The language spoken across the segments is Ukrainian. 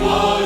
Lord.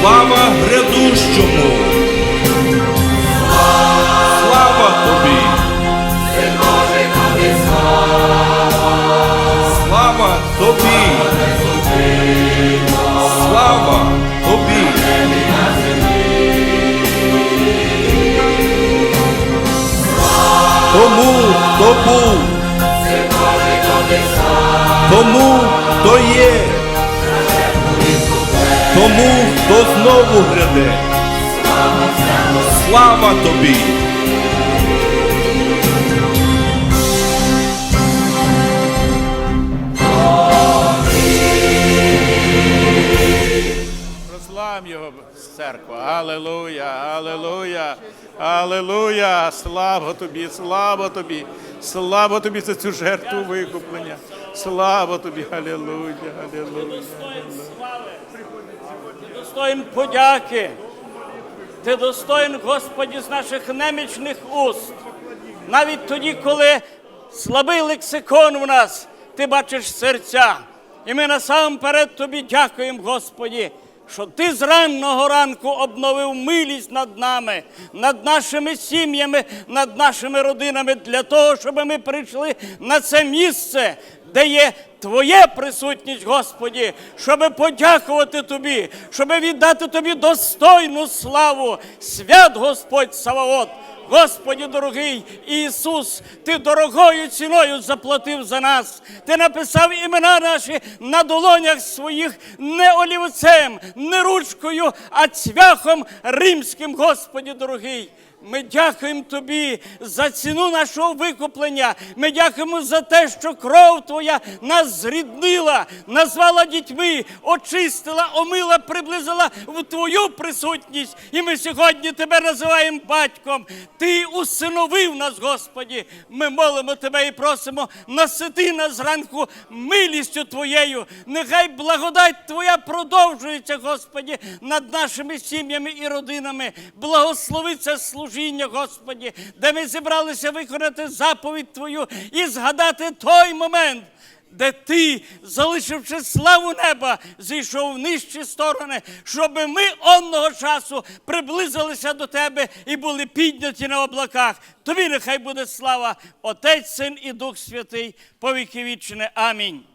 Слава грядущому. Слава тобі! Слава тобі! Слава тобі! Тому, хто був, тому, хто є, тому, хто знову гряде. Слава тобі! Прославим його церква. Алелуя, алелуя, алелуя. Слава тобі, слава тобі, слава тобі за цю жертву викуплення. Слава тобі, алелуя, алелуя. Ти достоїн подяки. Ти достоин, Господі, з наших немічних уст. Навіть тоді, коли слабий лексикон в нас, ти бачиш серця. І ми насамперед тобі дякуємо, Господі, що ти з ранного ранку обновив милість над нами, над нашими сім'ями, над нашими родинами для того, щоб ми прийшли на це місце, де є Твоє присутність, Господі, щоб подякувати Тобі, щоб віддати Тобі достойну славу. Свят Господь Саваот. Господі дорогий Ісус, Ти дорогою ціною заплатив за нас. Ти написав імена наші на долонях своїх не олівцем, не ручкою, а цвяхом римським, Господі дорогий. Ми дякуємо Тобі за ціну нашого викуплення. Ми дякуємо за те, що кров Твоя нас зріднила, назвала дітьми, очистила, омила, приблизила в Твою присутність. І ми сьогодні Тебе називаємо батьком. Ти усиновив нас, Господі. Ми молимо Тебе і просимо, насити нас зранку милістю Твоєю. Нехай благодать Твоя продовжується, Господі, над нашими сім'ями і родинами. Благослови це служіння, Господі, де ми зібралися виконати заповідь Твою і згадати той момент. Де ти, залишивши славу неба, зійшов в нижчі сторони, щоб ми онного часу приблизилися до тебе і були підняті на облаках. Тобі нехай буде слава, Отець, Син і Дух Святий, по віки вічне. Амінь.